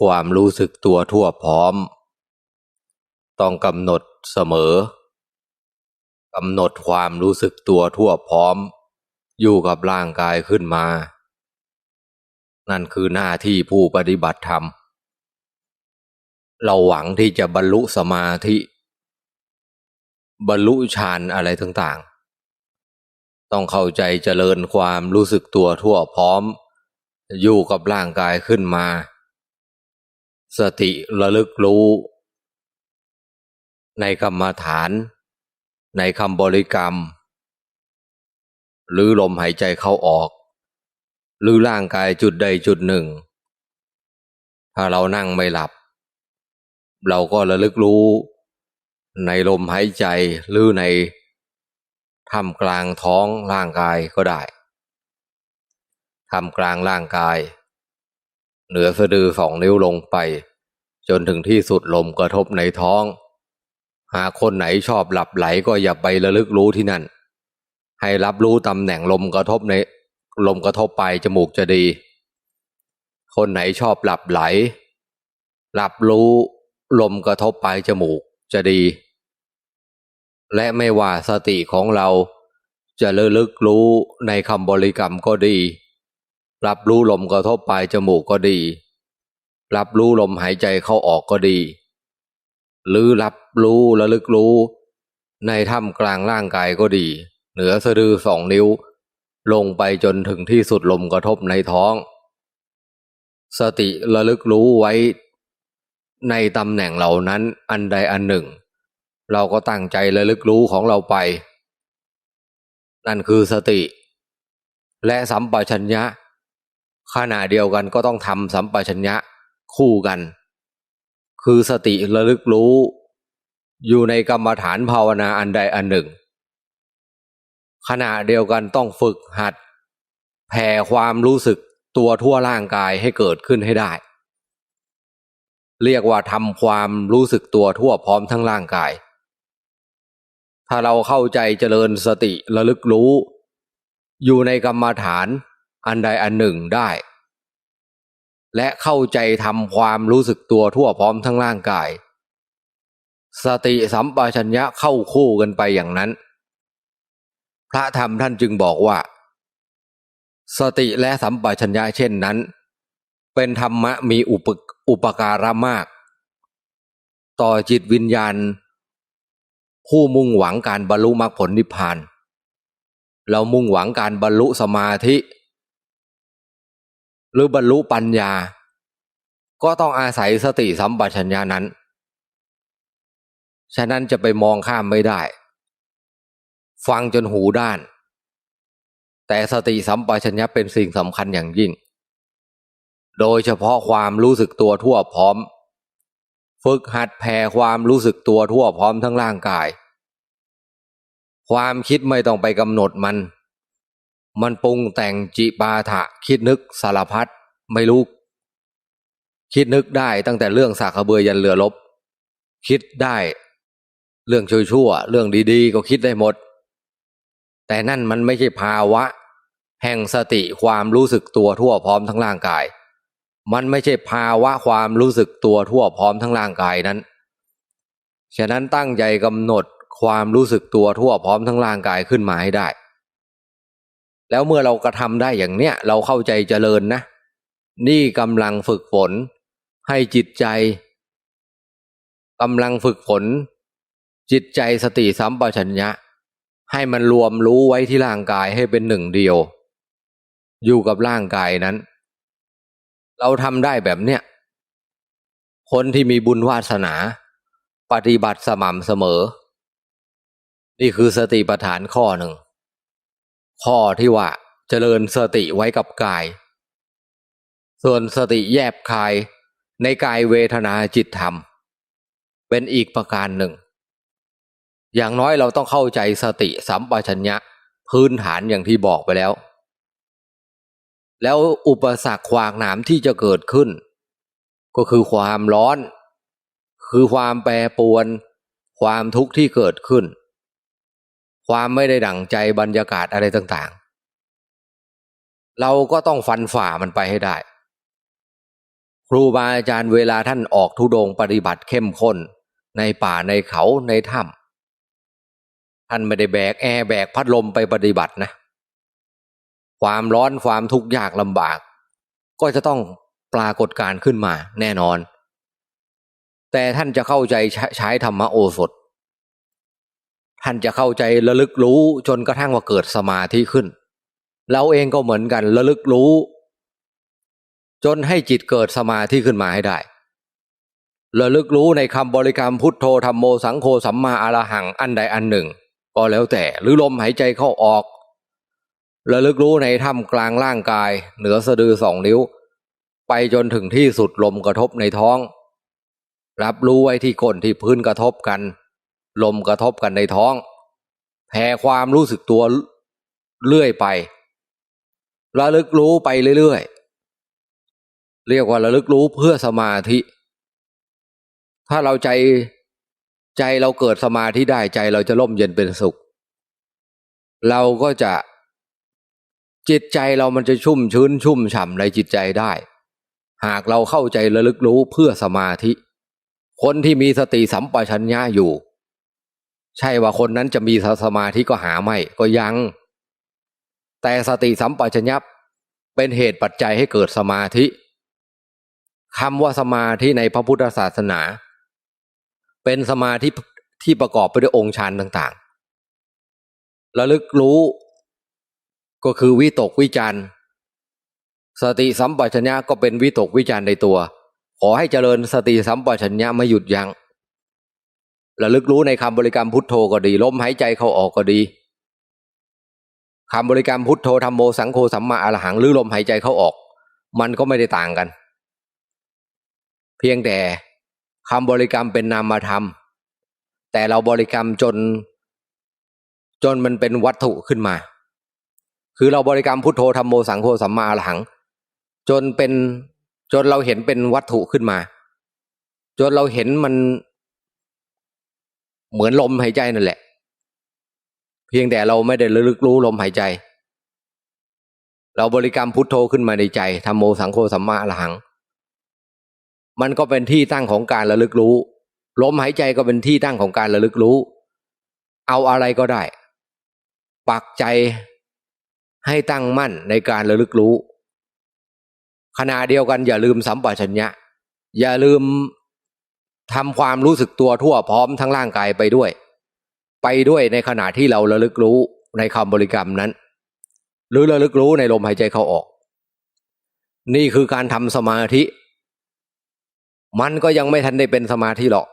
ความรู้สึกตัวทั่วพร้อม ต้องกำหนดเสมอกำหนดความรู้สึกตัวทั่วพร้อม อยู่กับร่างกายขึ้นมา นั่นคือหน้าที่ผู้ปฏิบัติธรรม เราหวังที่จะบรรลุสมาธิ บรรลุฌานอะไรต่างๆ ต้องเข้าใจเจริญความรู้สึกตัวทั่วพร้อม อยู่กับร่างกายขึ้นมา สติระลึกรู้ ในกรรมฐาน ในคำบริกรรม หรือลมหายใจเข้าออก หรือร่างกายจุดใดจุดหนึ่ง ถ้าเรานั่งไม่หลับ เราก็ระลึกรู้ ในลมหายใจหรือในท่ามกลางท้องร่างกายก็ได้ท่ามกลางร่างกาย เหนือสะดือสองนิ้วลงไป จนถึงที่สุดลมกระทบในท้อง หากคนไหนชอบหลับไหลก็อย่าไประลึกรู้ที่นั่น ให้รับรู้ตำแหน่งลมกระทบในลมกระทบไปจมูกจะดี คนไหนชอบหลับไหล หลับรู้ลมกระทบปลายจมูกจะดี และไม่ว่าสติของเราจะระลึกรู้ในคำบริกรรมก็ดี รับรู้ลมกระทบปลายจมูกก็ดี รับรู้ลมหายใจเข้าออกก็ดี หรือรับรู้ระลึกรู้ ในถ้ำกลางร่างกายก็ดี เหนือสะดือสองนิ้ว ลงไปจนถึงที่สุดลมกระทบในท้อง สติระลึกรู้ไว้ ในตำแหน่งเหล่านั้นอันใดอันหนึ่ง เราก็ตั้งใจระลึกรู้ของเราไป นั่นคือสติ และสัมปชัญญะ ขณะเดียวกันก็ต้องทำสัมปชัญญะคู่กัน คือสติระลึกรู้ อยู่ในกรรมฐานภาวนาอันใดอันหนึ่ง ขณะเดียวกันต้องฝึกหัด แผ่ความรู้สึกตัวทั่วร่างกายให้เกิดขึ้นให้ได้ เรียกว่าทำความรู้สึกตัวทั่วพร้อมทั้งร่างกาย ถ้าเราเข้าใจเจริญสติระลึกรู้ อยู่ในกรรมฐาน อันใดอันหนึ่งได้ และเข้าใจทำความรู้สึกตัวทั่วพร้อมทั้งร่างกาย สติสัมปชัญญะเข้าคู่กันไปอย่างนั้น พระธรรมท่านจึงบอกว่า สติและสัมปชัญญะเช่นนั้น เป็นธรรมะมีอุปอุปการะมาก ต่อจิตวิญญาณ ผู้มุ่งหวังการบรรลุมรรคผลนิพพานเรามุ่งหวังการบรรลุสมาธิ หรือบรรลุปัญญา ก็ต้องอาศัยสติสัมปชัญญะนั้น ฉะนั้นจะไปมองข้ามไม่ได้ ฟังจนหูด้าน แต่สติสัมปชัญญะเป็นสิ่งสำคัญอย่างยิ่ง โดยเฉพาะความรู้สึกตัวทั่วพร้อม ฝึกหัดแผ่ความรู้สึกตัวทั่วพร้อมทั้งร่างกาย ความคิดไม่ต้องไปกำหนดมัน มันปรุงแต่งจิปาถะ คิดนึกสารพัดไม่รู้ คิดนึกได้ตั้งแต่เรื่องสากะเบือยันเรือลบ คิดได้ เรื่องชั่วๆเรื่องดีๆ ก็คิดได้หมด แต่นั่นมันไม่ใช่ภาวะ แห่งสติความรู้สึกตัวทั่วพร้อมทั้งร่างกาย มันไม่ใช่ภาวะความรู้สึกตัวทั่วพร้อมทั้งร่างกายนั้น ฉะนั้นตั้งใจกำหนดความรู้สึกตัวทั่วพร้อมทั้งร่างกายขึ้นมาให้ได้ แล้วเมื่อเรากระทำได้อย่างเนี้ยเราเข้าใจเจริญนะ นี่กำลังฝึกฝนให้จิตใจกำลังฝึกฝนจิตใจสติสัมปชัญญะ ให้มันรวมรู้ไว้ที่ร่างกายให้เป็นหนึ่งเดียว อยู่กับร่างกายนั้น เราทำได้แบบเนี้ยคนที่มีบุญวาสนา ปฏิบัติสม่ำเสมอ นี่คือสติปัฏฐานข้อหนึ่ง ข้อที่ว่าเจริญสติไว้กับกาย ส่วนสติแยบคายในกายเวทนาจิตธรรม เป็นอีกประการหนึ่ง อย่างน้อยเราต้องเข้าใจสติสัมปชัญญะพื้นฐานอย่างที่บอกไปแล้ว แล้วอุปสรรคขวางหนามที่จะเกิดขึ้น ก็คือความร้อน คือความแปรปรวน ความทุกข์ที่เกิดขึ้น ความไม่ได้ดั่งใจบรรยากาศอะไรต่างๆ เราก็ต้องฟันฝ่ามันไปให้ได้ ครูบาอาจารย์เวลาท่านออกทุดงปฏิบัติเข้มข้น ในป่าในเขาในถ้ำท่านไม่ได้แบกแอร์แบกพัดลมไปปฏิบัตินะ ความร้อนความทุกข์ยากลำบาก ก็จะต้องปรากฏการขึ้นมาแน่นอน แต่ท่านจะเข้าใจใช้ใช้ธรรมโอสถ ท่านจะเข้าใจระลึกรู้จนกระทั่งว่าเกิดสมาธิขึ้น เราเองก็เหมือนกันระลึกรู้ จนให้จิตเกิดสมาธิขึ้นมาให้ได้ระลึกรู้ในคำบริกรรมพุทโธธรรมโมสังโฆสัมมาอรหังอันใดอันหนึ่ง ก็แล้วแต่หรือลมหายใจเข้าออกระลึกรู้ในถ้ำกลางร่างกาย เหนือสะดือสองนิ้ว ไปจนถึงที่สุดลมกระทบในท้อง รับรู้ไว้ที่ก้นที่พื้นกระทบกัน ลมกระทบกันในท้อง แผ่ความรู้สึกตัวเรื่อยไประลึกรู้ไปเรื่อยๆ เรียกว่าระลึกรู้เพื่อสมาธิ ถ้าเราใจใจเราเกิดสมาธิได้ใจเราจะร่มเย็นเป็นสุข เราก็จะจิตใจเรามันจะชุ่มชื้นชุ่มฉ่ำในจิตใจได้ หากเราเข้าใจระลึกรู้เพื่อสมาธิ คนที่มีสติสัมปชัญญะอยู่ ใช่ว่าคนนั้นจะมีสมาธิก็หาไม่ก็ยัง แต่สติสัมปชัญญะเป็นเหตุปัจจัยให้เกิดสมาธิคำว่าสมาธิในพระพุทธศาสนา เป็นสมาธิที่ประกอบไปด้วยองค์ฌานต่างๆ ระลึกรู้ก็คือวิตกวิจารสติสัมปชัญญะก็เป็นวิตกวิจารในตัว ขอให้เจริญสติสัมปชัญญะไม่หยุดยัง้ง ระลึกรู้ในคำบริกรรมพุทโธก็ดีลมหายใจเข้าออกก็ดีคำบริกรรมพุทโธธรรมโมสังโฆสัมมาอรหังหรือลมหายใจเข้าออก มันก็ไม่ได้ต่างกัน เพียงแต่คำบริกรรมเป็นนามธรรมแต่เราบริกรรมจน จนมันเป็นวัตถุขึ้นมา คือเราบริกรรมพุทโธธรรมโมสังโฆสัมมาอรหัง จนเป็นจนเราเห็นเป็นวัตถุขึ้นมา จนเราเห็นมัน เหมือนลมหายใจนั่นแหละ เพียงแต่เราไม่ได้ระลึกรู้ลมหายใจ เราบริกรรมพุทโธขึ้นมาในใจธรรมโมสังโฆสัมมาอรหัง มันก็เป็นที่ตั้งของการระลึกรู้ ลมหายใจก็เป็นที่ตั้งของการระลึกรู้ เอาอะไรก็ได้ ปักใจให้ตั้งมั่นในการระลึกรู้ ขณะเดียวกันอย่าลืมสัมปชัญญะ อย่าลืม ทำความรู้สึกตัวทั่วพร้อมทั้งร่างกายไปด้วย ไปด้วยในขณะที่เราระลึกรู้ในคำบริกรรมนั้น หรือระลึกรู้ในลมหายใจเข้าออก นี่คือการทำสมาธิ มันก็ยังไม่ทันได้เป็นสมาธิหรอก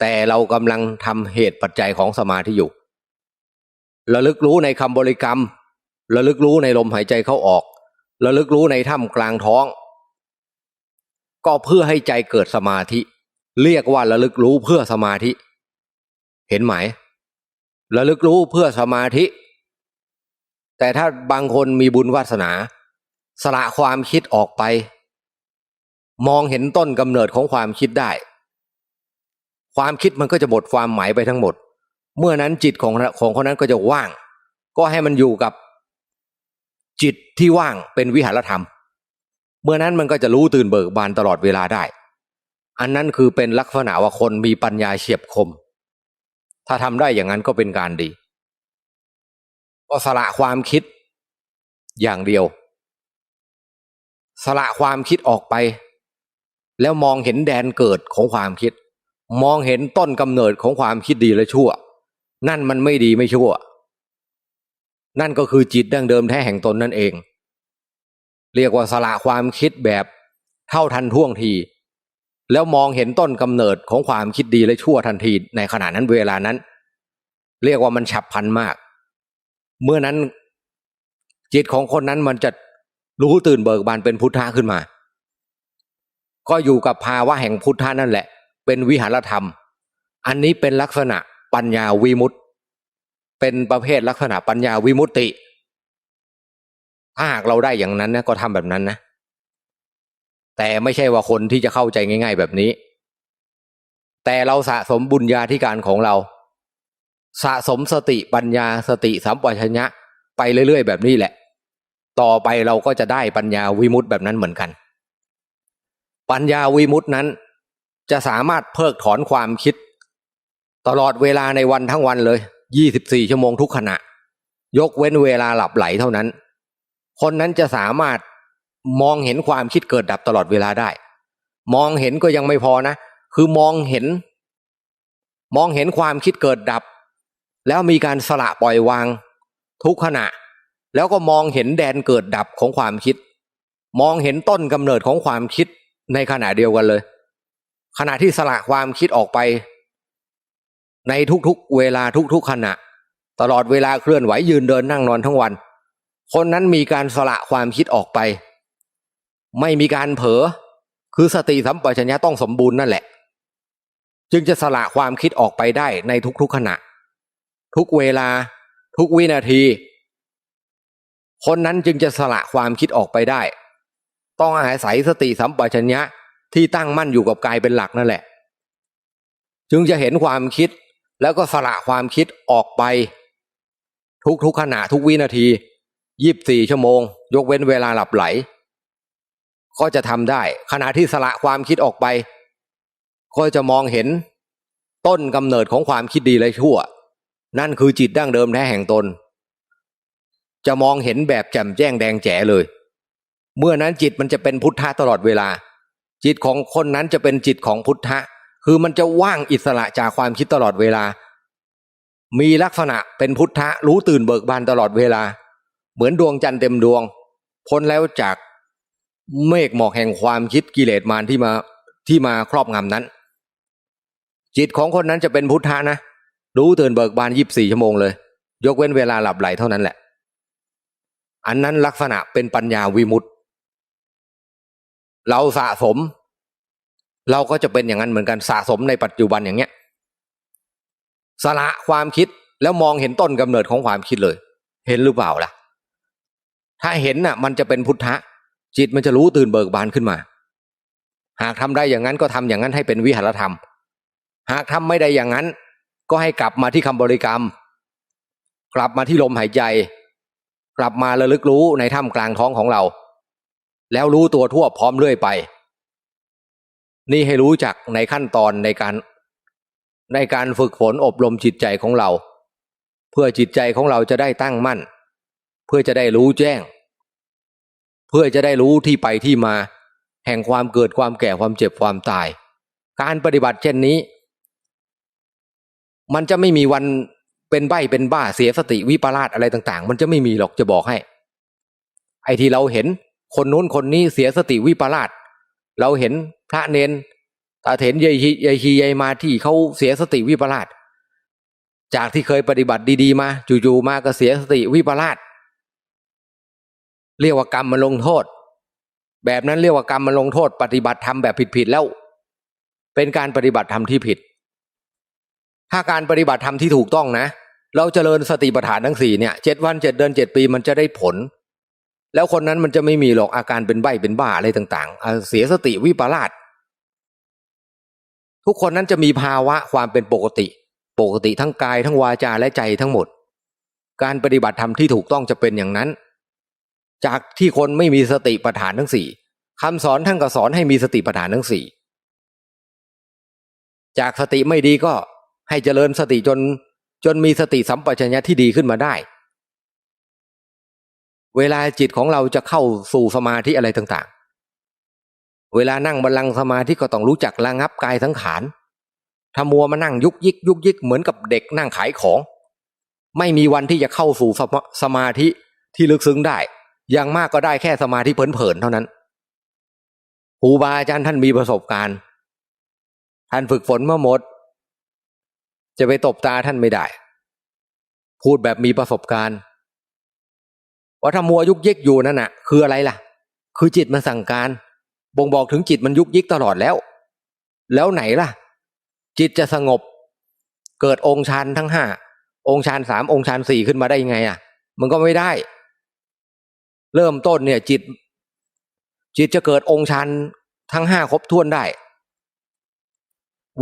แต่เรากำลังทำเหตุปัจจัยของสมาธิอยู่ระลึกรู้ในคำบริกรรมระลึกรู้ในลมหายใจเข้าออกระลึกรู้ในถ้ำกลางท้อง ก็เพื่อให้ใจเกิดสมาธิ เรียกว่าระลึกรู้เพื่อสมาธิ เห็นไหมระลึกรู้เพื่อสมาธิ แต่ถ้าบางคนมีบุญวาสนา สละความคิดออกไป มองเห็นต้นกำเนิดของความคิดได้ ความคิดมันก็จะหมดความหมายไปทั้งหมด เมื่อนั้นจิตของของคนนั้นก็จะว่าง ก็ให้มันอยู่กับจิตที่ว่างเป็นวิหารธรรม เมื่อนั้นมันก็จะรู้ตื่นเบิกบานตลอดเวลาได้ อันนั้นคือเป็นลักษณะว่าคนมีปัญญาเฉียบคม ถ้าทำได้อย่างนั้นก็เป็นการดี ก็สละความคิดอย่างเดียว สละความคิดออกไป แล้วมองเห็นแดนเกิดของความคิด มองเห็นต้นกำเนิดของความคิดดีและชั่ว นั่นมันไม่ดีไม่ชั่ว นั่นก็คือจิตดั้งเดิมแท้แห่งตนนั่นเอง เรียกว่าสละความคิดแบบเท่าทันท่วงที แล้วมองเห็นต้นกำเนิดของความคิดดีและชั่วทันทีในขณะนั้นเวลานั้น เรียกว่ามันฉับพลันมาก เมื่อนั้นจิตของคนนั้นมันจะรู้ตื่นเบิกบานเป็นพุทธะขึ้นมา ก็อยู่กับภาวะแห่งพุทธะนั่นแหละ เป็นวิหารธรรม อันนี้เป็นลักษณะปัญญาวิมุตติเป็นประเภทลักษณะปัญญาวิมุตติ ถ้าหากเราได้อย่างนั้นนะก็ทำแบบนั้นนะ แต่ไม่ใช่ว่าคนที่จะเข้าใจง่าย ๆ แบบนี้ แต่เราสะสมบุญญาธิการของเรา สะสมสติปัญญาสติสัมปชัญญะไปเรื่อยๆ แบบนี้แหละ ต่อไปเราก็จะได้ปัญญาวิมุตติแบบนั้นเหมือนกัน ปัญญาวิมุตตินั้นจะสามารถเพิกถอนความคิด ตลอดเวลาในวันทั้งวันเลย 24 ชั่วโมงทุกขณะ ยกเว้นเวลาหลับไหลเท่านั้น คนนั้นจะสามารถ มองเห็นความคิดเกิดดับตลอดเวลาได้ มองเห็นก็ยังไม่พอนะ คือมองเห็น มองเห็นความคิดเกิดดับ แล้วมีการสละปล่อยวาง ทุกขณะ แล้วก็มองเห็นแดนเกิดดับของความคิด มองเห็นต้นกำเนิดของความคิดในขณะเดียวกันเลย ขณะที่สละความคิดออกไป ในทุกๆเวลาทุกๆขณะ ตลอดเวลาเคลื่อนไหวยืนเดินนั่งนอนทั้งวัน คนนั้นมีการสละความคิดออกไป ไม่มีการเผลอคือสติสัมปชัญญะต้องสมบูรณ์นั่นแหละ จึงจะสละความคิดออกไปได้ในทุกๆขณะ ทุกเวลาทุกวินาที คนนั้นจึงจะสละความคิดออกไปได้ ต้องอาศัยสติสัมปชัญญะที่ตั้งมั่นอยู่กับกายเป็นหลักนั่นแหละ จึงจะเห็นความคิดแล้วก็สละความคิดออกไป ทุกทุกขณะทุกวินาทียีบสี่ชั่วโมง ยกเว้นเวลาหลับไหล ก็จะทำได้ ขณะที่สละความคิดออกไป ก็จะมองเห็นต้นกำเนิดของความคิดดีและชั่ว นั่นคือจิตดั้งเดิมแท้แห่งตน จะมองเห็นแบบแจ่มแจ้งแดงแจ๋เลย เมื่อนั้นจิตมันจะเป็นพุทธะตลอดเวลา จิตของคนนั้นจะเป็นจิตของพุทธะ คือมันจะว่างอิสระจากความคิดตลอดเวลา มีลักษณะเป็นพุทธะรู้ตื่นเบิกบานตลอดเวลา เหมือนดวงจันทร์เต็มดวง พ้นแล้วจาก เมฆหมอกแห่งความคิดกิเลสมารที่มาที่มาครอบงำนั้น จิตของคนนั้นจะเป็นพุทธะนะ รู้ตื่นเบิกบานยีิบสี่ชั่วโมงเลย ยกเว้นเวลาหลับไหลเท่านั้นแหละ อันนั้นลักษณะเป็นปัญญาวิมุตติเราสะสม เราก็จะเป็นอย่างนั้นเหมือนกันสะสมในปัจจุบันอย่างเงี้ยสละความคิดแล้วมองเห็นต้นกำเนิดของความคิดเลย เห็นหรือเปล่าล่ะ ถ้าเห็นน่ะ มันจะเป็นพุทธะ จิตมันจะรู้ตื่นเบิกบานขึ้นมา หากทำได้อย่างนั้นก็ทำอย่างนั้นให้เป็นวิหารธรรม หากทำไม่ได้อย่างนั้น ก็ให้กลับมาที่คำบริกรรม กลับมาที่ลมหายใจ กลับมาระลึกรู้ในถ้ำกลางท้องของเรา แล้วรู้ตัวทั่วพร้อมเรื่อยไป นี่ให้รู้จักในขั้นตอนในการในการฝึกฝนอบรมจิตใจของเรา เพื่อจิตใจของเราจะได้ตั้งมั่น เพื่อจะได้รู้แจ้ง เพื่อจะได้รู้ที่ไปที่มา แห่งความเกิดความแก่ความเจ็บความตาย การปฏิบัติเช่นนี้ มันจะไม่มีวันเป็นใบเป็นบ้าเสียสติวิปลาสอะไรต่าง ๆ มันจะไม่มีหรอกจะบอกให้ ไอ้ที่เราเห็นคนนู้นคนนี้เสียสติวิปลาสเราเห็นพระเนนตาเถนยายยายชียายมาที่เขาเสียสติวิปลาสจากที่เคยปฏิบัติดีๆมา จู่ๆมาก็เสียสติวิปลาส เรียกว่ากรรมมันลงโทษ แบบนั้นเรียกว่ากรรมมันลงโทษ ปฏิบัติธรรมแบบผิดๆแล้ว เป็นการปฏิบัติธรรมที่ผิด ถ้าการปฏิบัติธรรมที่ถูกต้องนะ เราเจริญสติปัฏฐานทั้งสี่เนี่ยเจ็ดวันเจ็ดเดือนเจ็ดปีมันจะได้ผล แล้วคนนั้นมันจะไม่มีหรอกอาการเป็นใบเป็นบ้าอะไรต่างๆ เสียสติวิปลาสทุกคนนั้นจะมีภาวะความเป็นปกติ ปกติทั้งกายทั้งวาจาและใจทั้งหมด การปฏิบัติธรรมที่ถูกต้องจะเป็นอย่างนั้น จากที่คนไม่มีสติปัฏฐานทั้งสี่คำสอนท่านก็สอนให้มีสติปัฏฐานทั้งสี่จากสติไม่ดีก็ให้เจริญสติจนจนมีสติสัมปชัญญะที่ดีขึ้นมาได้ เวลาจิตของเราจะเข้าสู่สมาธิอะไรต่างๆ เวลานั่งบัลลังสมาธิก็ต้องรู้จักระงับกายสังขารถ้ามัวมานั่งยุกยิกยุกยิกเหมือนกับเด็กนั่งขายของ ไม่มีวันที่จะเข้าสู่สมาธิที่ลึกซึ้งได้ อย่างมากก็ได้แค่สมาธิเพลินๆเท่านั้นครูบาอาจารย์ท่านมีประสบการณ์ ท่านฝึกฝนมาหมด จะไปตบตาท่านไม่ได้ พูดแบบมีประสบการณ์ว่าถ้ามัวยุกยิกอยู่นั่นน่ะ คืออะไรล่ะ คือจิตมันสั่งการ บ่งบอกถึงจิตมันยุกยิกตลอดแล้ว แล้วไหนล่ะ จิตจะสงบ เกิดองค์ฌานทั้งห้าองค์ฌานสามองค์ฌานสี่ขึ้นมาได้ยังไงอะ มันก็ไม่ได้ เริ่มต้นเนี่ยจิต จิตจะเกิดองค์ฌานทั้งห้าครบถ้วนได้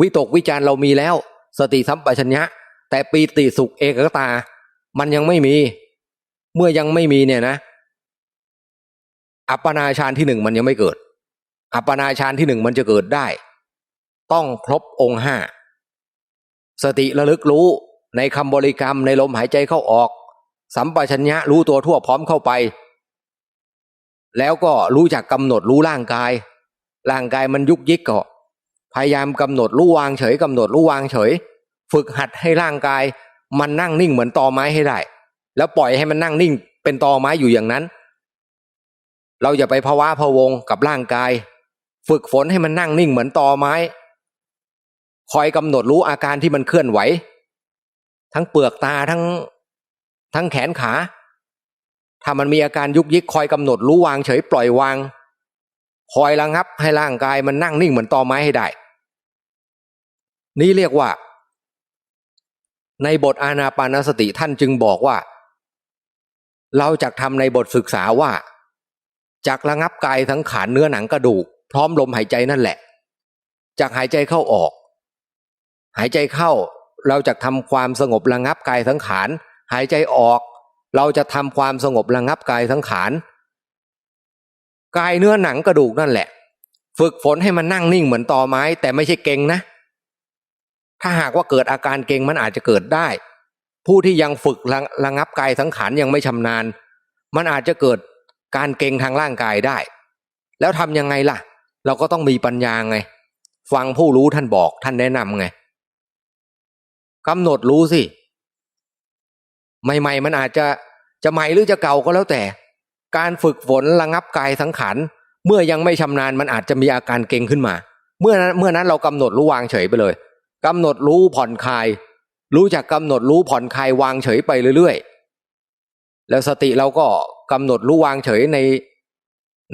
วิตกวิจารเรามีแล้ว สติสัมปชัญญะ แต่ปีติสุขเอกตา มันยังไม่มี เมื่อยังไม่มีเนี่ยนะ อัปปนาฌานที่หนึ่งมันยังไม่เกิด อัปปนาฌานที่หนึ่งมันจะเกิดได้ ต้องครบองค์ห้าสติระลึกรู้ในคำบริกรรมในลมหายใจเข้าออก สัมปชัญญะรู้ตัวทั่วพร้อมเข้าไป แล้วก็รู้จักกำหนดรู้ร่างกาย ร่างกายมันยุกยิกก็พยายามกำหนดรู้วางเฉยกำหนดรู้วางเฉย ฝึกหัดให้ร่างกาย มันนั่งนิ่งเหมือนตอไม้ให้ได้ แล้วปล่อยให้มันนั่งนิ่ง เป็นตอไม้อยู่อย่างนั้น เราอย่าไปภาวะพะวงกับร่างกาย ฝึกฝนให้มันนั่งนิ่งเหมือนตอไม้ คอยกำหนดรู้อาการที่มันเคลื่อนไหว ทั้งเปลือกตาทั้ง ทั้งแขนขา ถ้ามันมีอาการยุกยิกคอยกำหนดรู้วางเฉยปล่อยวาง คอยระงับให้ร่างกายมันนั่งนิ่งเหมือนตอไม้ให้ได้ นี่เรียกว่า ในบทอานาปานสติท่านจึงบอกว่า เราจะทำในบทศึกษาว่าจากระงับกายทั้งขานเนื้อหนังกระดูก พร้อมลมหายใจนั่นแหละจากหายใจเข้าออก หายใจเข้าเราจะทำความสงบระงับกายทั้งขานหายใจออก เราจะทำความสงบระงับกายทั้งขานกายเนื้อหนังกระดูกนั่นแหละ ฝึกฝนให้มันนั่งนิ่งเหมือนตอไม้ แต่ไม่ใช่เก่งนะ ถ้าหากว่าเกิดอาการเก่งมันอาจจะเกิดได้ ผู้ที่ยังฝึกระระงับกายสังขารยังไม่ชำนาญ มันอาจจะเกิดการเก่งทางร่างกายได้ แล้วทำยังไงล่ะ เราก็ต้องมีปัญญาไง ฟังผู้รู้ท่านบอกท่านแนะนำไงกำหนดรู้สิ ใหม่ ๆ มันอาจจะจะใหม่หรือจะเก่าก็แล้วแต่ การฝึกฝนระงับกายสังขารเมื่อยังไม่ชำนาญมันอาจจะมีอาการเก่งขึ้นมา เมื่อนั้นเมื่อนั้นเรากำหนดรู้วางเฉยไปเลยกำหนดรู้ผ่อนคลาย รู้จักกำหนดรู้ผ่อนคลายวางเฉยไปเรื่อยๆ แล้วสติเราก็กำหนดรู้วางเฉยใน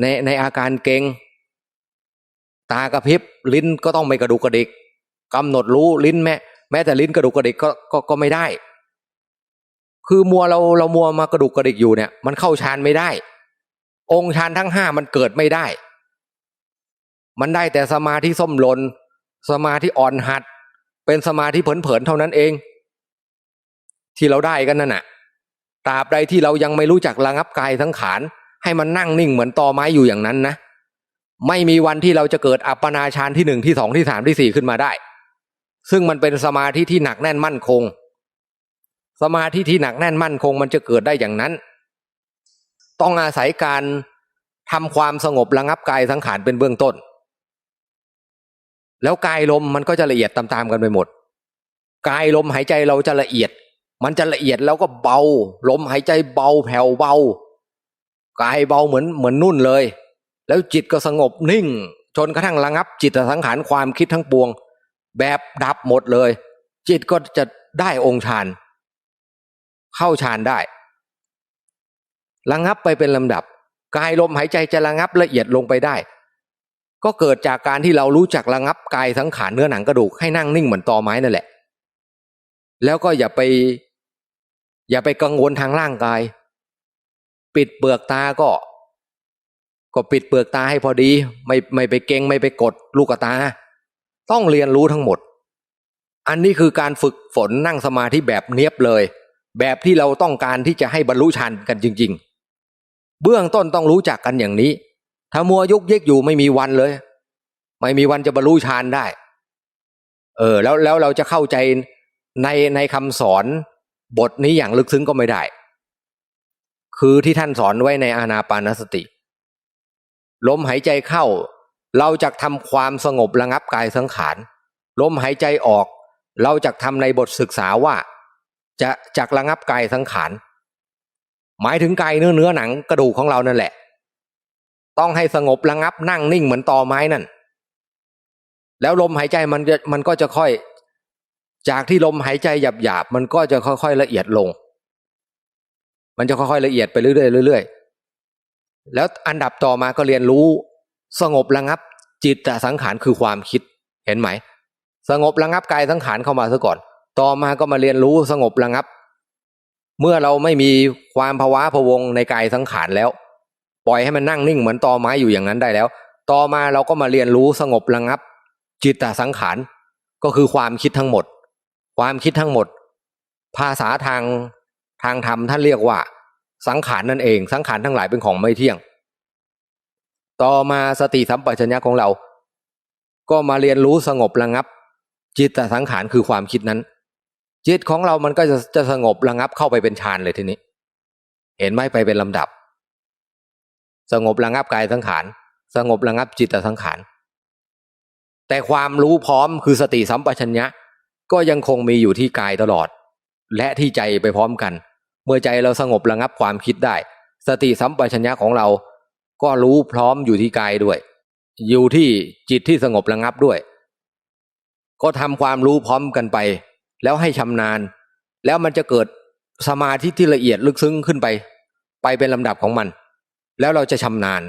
ในในอาการเก่งตากระพริบลิ้นก็ต้องไม่กระดุกกระดิกกำหนดรู้ลิ้นแม้แม้แต่ลิ้นกระดุกกระดิกก็ก็ก็ไม่ได้ คือมัวเราเรามัวมากระดุกกระดิกอยู่เนี่ย มันเข้าฌานไม่ได้ องค์ฌานทั้งห้ามันเกิดไม่ได้ มันได้แต่สมาธิส้มหลนสมาธิอ่อนหัด เป็นสมาธิเผินๆเท่านั้นเอง ที่เราได้กันนั่นน่ะตราบใดที่เรายังไม่รู้จักระงับกายทั้งขาน ให้มันนั่งนิ่งเหมือนตอไม้อยู่อย่างนั้นนะไม่มีวันที่เราจะเกิดอัปปนาฌานที่หนึ่งที่สองที่สามที่สี่ขึ้นมาได้ ซึ่งมันเป็นสมาธิที่หนักแน่นมั่นคง สมาธิที่หนักแน่นมั่นคงมันจะเกิดได้อย่างนั้น ต้องอาศัยการทำความสงบระงับกายสังขารเป็นเบื้องต้น แล้วกายลมมันก็จะละเอียดตามๆกันไปหมด กายลมหายใจเราจะละเอียด มันจะละเอียดแล้วก็เบา ลมหายใจเบาแผ่วเบากายเบาเหมือนเหมือนนุ่นเลย แล้วจิตก็สงบนิ่ง จนกระทั่งระงับ จิตสังขารความคิดทั้งปวง แบบดับหมดเลย จิตก็จะได้องค์ฌาน เข้าฌานได้ ระงับไปเป็นลำดับ กายลมหายใจจะระงับละเอียดลงไปได้ ก็เกิดจากการที่เรารู้จักระงับกายสังขารเนื้อหนังกระดูกให้นั่งนิ่งเหมือนตอไม้นั่นแหละ แล้วก็อย่าไป อย่าไปกังวลทางร่างกาย ปิดเปลือกตาก็ ก็ปิดเปลือกตาให้พอดี ไม่ไม่ไปเกงไม่ไปกดลูกตา ต้องเรียนรู้ทั้งหมด อันนี้คือการฝึกฝนนั่งสมาธิแบบเนียบเลย แบบที่เราต้องการที่จะให้บรรลุฌานกันจริง ๆ เบื้องต้นต้องรู้จักกันอย่างนี้ ถ้ามัวยุกเยกอยู่ไม่มีวันเลย ไม่มีวันจะบรรลุฌานได้ เออ แล้วแล้วเราจะเข้าใจในในคำสอนบทนี้อย่างลึกซึ้งก็ไม่ได้ คือที่ท่านสอนไว้ในอานาปานสติ ลมหายใจเข้า เราจะทำความสงบระงับกายสังขาร ลมหายใจออก เราจะทำในบทศึกษาว่า จะจักระงับกายสังขาร หมายถึงกายเนื้อเนื้อหนังกระดูกของเรานั่นแหละ ต้องให้สงบระงับนั่งนิ่งเหมือนตอไม้นั่น แล้วลมหายใจมันจะมันก็จะค่อย จากที่ลมหายใจหยาบหยาบมันก็จะค่อยๆละเอียดลง มันจะค่อยๆละเอียดไปเรื่อยๆเรื่อยๆแล้วอันดับต่อมาก็เรียนรู้ สงบระงับ จิตตสังขารคือความคิดเห็นไหม สงบระงับกายสังขารเข้ามาซะก่อน ต่อมาก็มาเรียนรู้สงบระงับ เมื่อเราไม่มีความภาวะพวงในกายสังขารแล้ว ปล่อยให้มันนั่งนิ่งเหมือนตอไม้อยู่อย่างนั้นได้แล้ว ต่อมาเราก็มาเรียนรู้สงบระงับ จิตตสังขารก็คือความคิดทั้งหมด ความคิดทั้งหมด ภาษาทางทางธรรมท่านเรียกว่า สังขารนั่นเอง สังขารทั้งหลายเป็นของไม่เที่ยง ต่อมาสติสัมปชัญญะของเรา ก็มาเรียนรู้สงบระงับ จิตตสังขารคือความคิดนั้น จิตของเรามันก็จะจะสงบระงับเข้าไปเป็นฌานเลยทีนี้ เห็นไหมไปเป็นลำดับ สงบระงับกายสังขาร สงบระงับจิตตสังขาร แต่ความรู้พร้อมคือสติสัมปชัญญะ ก็ยังคงมีอยู่ที่กายตลอด และที่ใจไปพร้อมกัน เมื่อใจเราสงบระงับความคิดได้ สติสัมปชัญญะของเรา ก็รู้พร้อมอยู่ที่กายด้วย อยู่ที่จิตที่สงบระงับด้วย ก็ทำความรู้พร้อมกันไป แล้วให้ชำนาญ แล้วมันจะเกิดสมาธิที่ละเอียดลึกซึ้งขึ้นไป ไปเป็นลำดับของมัน แล้วเราจะชำนาญ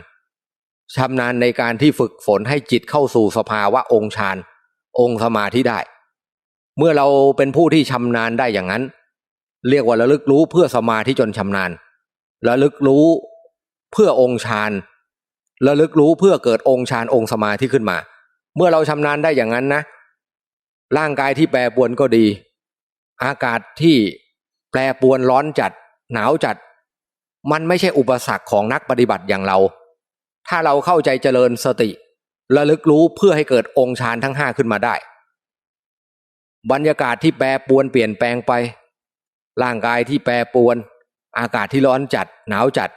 ชำนาญในการที่ฝึกฝนให้จิตเข้าสู่สภาวะองค์ฌานองค์สมาธิได้ เมื่อเราเป็นผู้ที่ชำนาญได้อย่างนั้น เรียกว่าระลึกรู้เพื่อสมาธิจนชำนาญระลึกรู้เพื่อองค์ฌานระลึกรู้เพื่อเกิดองค์ฌานองค์สมาธิขึ้นมา เมื่อเราชำนาญได้อย่างนั้นนะ ร่างกายที่แปรปวนก็ดี อากาศที่แปรปวนร้อนจัด หนาวจัด มันไม่ใช่อุปสรรคของนักปฏิบัติอย่างเรา ถ้าเราเข้าใจเจริญสติ ระลึกรู้เพื่อให้เกิดองค์ฌานทั้งห้าขึ้นมาได้ บรรยากาศที่แปรปวนเปลี่ยนแปลงไป ร่างกายที่แปรปวน อากาศที่ร้อนจัด หนาวจัด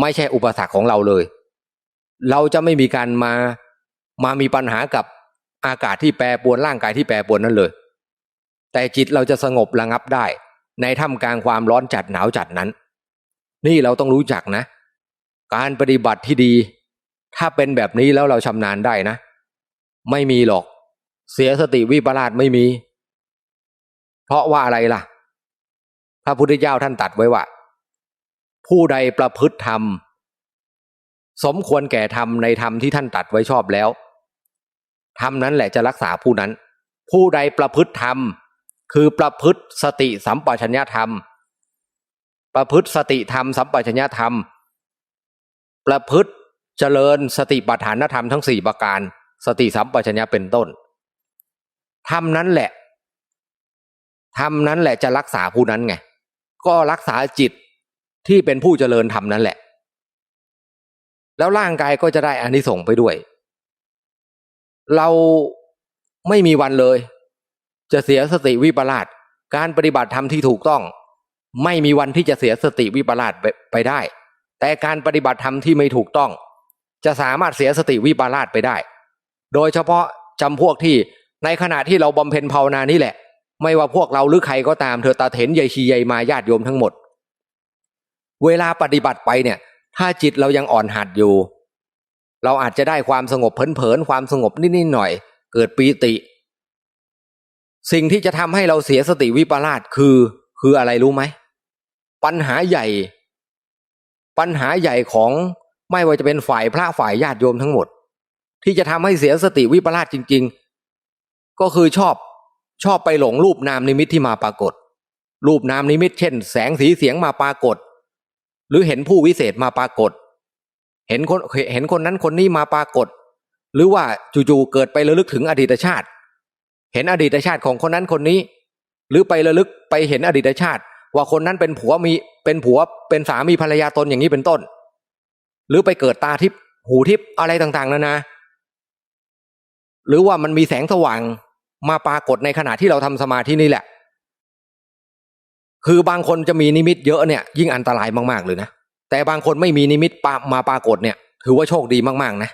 ไม่ใช่อุปสรรคของเราเลย เราจะไม่มีการมามามีปัญหากับ อากาศที่แปรปรวนร่างกายที่แปรปรวนนั่นเลย แต่จิตเราจะสงบระงับได้ ในท่ามกลางความร้อนจัดหนาวจัดนั้น นี่เราต้องรู้จักนะ การปฏิบัติที่ดี ถ้าเป็นแบบนี้แล้วเราชำนาญได้นะ ไม่มีหรอก เสียสติวิปลาสไม่มี เพราะว่าอะไรล่ะ พระพุทธเจ้าท่านตัดไว้ว่า ผู้ใดประพฤติธรรม สมควรแก่ธรรมในธรรมที่ท่านตัดไว้ชอบแล้ว ธรรมนั้นแหละจะรักษาผู้นั้น ผู้ใดประพฤติธรรม คือประพฤติสติสัมปชัญญะธรรม ประพฤติสติธรรมสัมปชัญญะธรรม ประพฤติเจริญสติปัฏฐานธรรมทั้งสี่ประการ สติสัมปชัญญะเป็นต้นธรรมนั้นแหละธรรมนั้นแหละจะรักษาผู้นั้นไงก็รักษาจิตที่เป็นผู้เจริญธรรมนั้นแหละ แล้วร่างกายก็จะได้อานิสงส์ไปด้วย เราไม่มีวันเลย จะเสียสติวิปลาสการปฏิบัติธรรมที่ถูกต้อง ไม่มีวันที่จะเสียสติวิปลาสไปไปได้ แต่การปฏิบัติธรรมที่ไม่ถูกต้อง จะสามารถเสียสติวิปลาสไปได้ โดยเฉพาะจำพวกที่ในขณะที่เราบำเพ็ญภาวนานี่แหละ ไม่ว่าพวกเราหรือใครก็ตามเธอตาเถนยายชียายมาญาติโยมทั้งหมด เวลาปฏิบัติไปเนี่ย ถ้าจิตเรายังอ่อนหัดอยู่ เราอาจจะได้ความสงบเพลินๆความสงบนิดๆหน่อย เกิดปีติ สิ่งที่จะทำให้เราเสียสติวิปลาสคือคืออะไรรู้ไหม ปัญหาใหญ่ ปัญหาใหญ่ของไม่ว่าจะเป็นฝ่ายพระฝ่ายญาติโยมทั้งหมด ที่จะทำให้เสียสติวิปลาสจริง ๆ ก็คือชอบชอบไปหลงรูปนามนิมิตที่มาปรากฏ รูปนามนิมิตเช่น แสงสีเสียงมาปรากฏ หรือเห็นผู้วิเศษมาปรากฏ เห็นคนเห็นคนนั้นคนนี้มาปรากฏ หรือว่าจู่ๆเกิดไประลึกถึงอดีตชาติ เห็นอดีตชาติของคนนั้นคนนี้ หรือไประลึกไปเห็นอดีตชาติ ว่าคนนั้นเป็นผัวมีเป็นผัวเป็นสามีภรรยาตนอย่างนี้เป็นต้น หรือไปเกิดตาทิพย์หูทิพย์อะไรต่างๆนานาหรือว่ามันมีแสงสว่างมาปรากฏในขณะที่เราทำสมาธินี่แหละ คือบางคนจะมีนิมิตเยอะเนี่ย ยิ่งอันตรายมากๆเลยนะ แต่บางคนไม่มีนิมิตปามาปรากฏเนี่ย ถือว่าโชคดีมาก ๆ นะ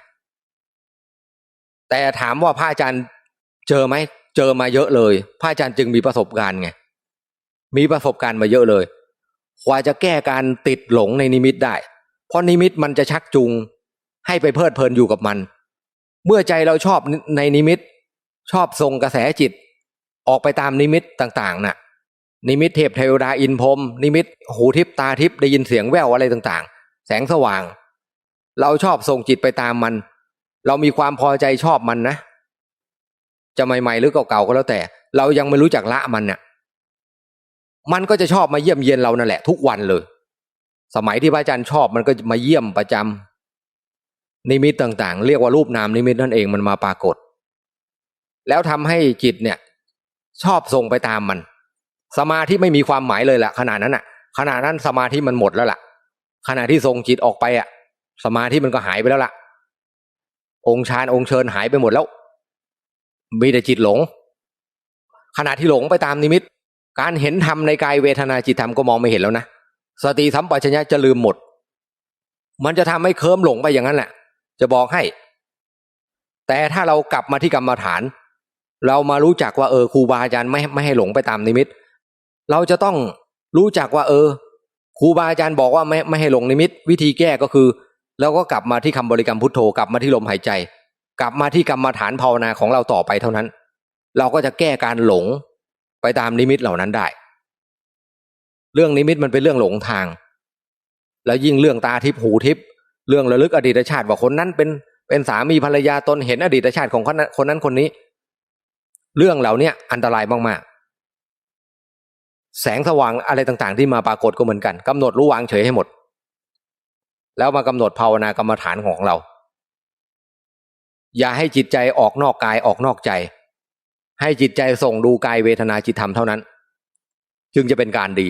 แต่ถามว่าพระอาจารย์เจอไหมเจอมาเยอะเลย พระอาจารย์จึงมีประสบการณ์ไงมีประสบการณ์มาเยอะเลยกว่าจะแก้การติดหลงในนิมิตได้ เพราะนิมิตมันจะชักจูงให้ไปเพลิดเพลินอยู่กับมัน เมื่อใจเราชอบในนิมิต ชอบส่งกระแสจิต ออกไปตามนิมิตต่าง ๆน่ะ นิมิตเทพเทวดาอินพรมนิมิตหูทิพตาทิพได้ยินเสียงแววอะไรต่างๆ แสงสว่าง เราชอบส่งจิตไปตามมัน เรามีความพอใจชอบมันนะ จะใหม่ๆหรือเก่าๆก็แล้วแต่ เรายังไม่รู้จักละมันเนี่ยมันก็จะชอบมาเยี่ยมเยียนเรานั่นแหละ ทุกวันเลย สมัยที่พระอาจารย์ชอบมันก็มาเยี่ยมประจำนิมิตต่างๆ เรียกว่ารูปนามนิมิตนั่นเองมันมาปรากฏ แล้วทำให้จิตเนี่ย ชอบส่งไปตามมัน สมาธิไม่มีความหมายเลยแหละขณะนั้นอะขณะนั้นสมาธิมันหมดแล้วล่ะ ขณะที่ส่งจิตออกไปอะ สมาธิมันก็หายไปแล้วล่ะ องค์ฌานองค์เชิญหายไปหมดแล้ว มีแต่จิตหลง ขณะที่หลงไปตามนิมิต การเห็นธรรมในกายเวทนาจิตธรรมก็มองไม่เห็นแล้วนะสติสัมปชัญญะจะลืมหมด มันจะทำให้เคลิ้มหลงไปอย่างนั้นแหละจะบอกให้ แต่ถ้าเรากลับมาที่กรรมฐาน เรามารู้จักว่าเออครูบาอาจารย์ไม่ไม่ให้หลงไปตามนิมิต เราจะต้องรู้จักว่า เออครูบาอาจารย์บอกว่าไม่ไม่ให้หลงนิมิต วิธีแก้ก็คือเราก็กลับมาที่คำบริกรรมพุทโธกลับมาที่ลมหายใจ กลับมาที่กรรมฐานภาวนาของเราต่อไปเท่านั้น เราก็จะแก้การหลงไปตามนิมิตเหล่านั้นได้ เรื่องนิมิตมันเป็นเรื่องหลงทาง แล้วยิ่งเรื่องตาทิพหูทิพเรื่องระลึกอดีตชาติว่าคนนั้นเป็นเป็นสามีภรรยาตนเห็นอดีตชาติของคนนั้นคนนั้นคนนี้ เรื่องเหล่านี้อันตรายมากๆ แสงสว่างอะไรต่างๆ ที่มาปรากฏก็เหมือนกันกำหนดรู้วางเฉยให้หมด แล้วมากำหนดภาวนากรรมฐานของเรา อย่าให้จิตใจออกนอกกายออกนอกใจ ให้จิตใจส่งดูกายเวทนาจิตธรรมเท่านั้น จึงจะเป็นการดี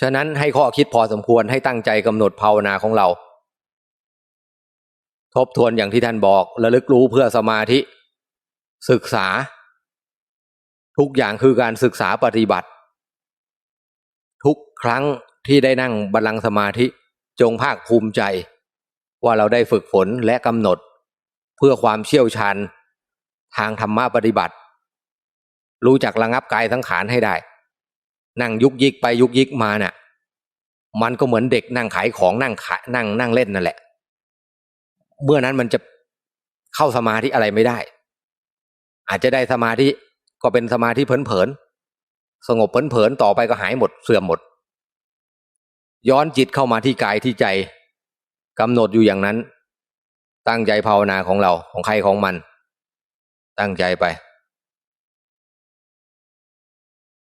ฉะนั้นให้ข้อคิดพอสมควรให้ตั้งใจกำหนดภาวนาของเรา ทบทวนอย่างที่ท่านบอกระลึกรู้เพื่อสมาธิ ศึกษา ทุกอย่างคือการศึกษาปฏิบัติ ทุกครั้งที่ได้นั่งบัลลังก์สมาธิจงภาคภูมิใจ ว่าเราได้ฝึกฝนและกำหนด เพื่อความเชี่ยวชาญ ทางธรรมะปฏิบัติ รู้จักระงับกายสังขารให้ได้ นั่งยุกยิกไปยุกยิกมาเนะ่ะ มันก็เหมือนเด็กนั่งขายของนั่งขายนั่งนั่งเล่นนั่นแหละ เมื่อนั้นมันจะเข้าสมาธิอะไรไม่ได้ อาจจะได้สมาธิ ก็เป็นสมาธิเผลอๆสงบเผลอๆต่อไปก็หายหมดเสื่อมหมด ย้อนจิตเข้ามาที่กายที่ใจกำหนดอยู่อย่างนั้น ตั้งใจภาวนาของเราของใครของมัน ตั้งใจไป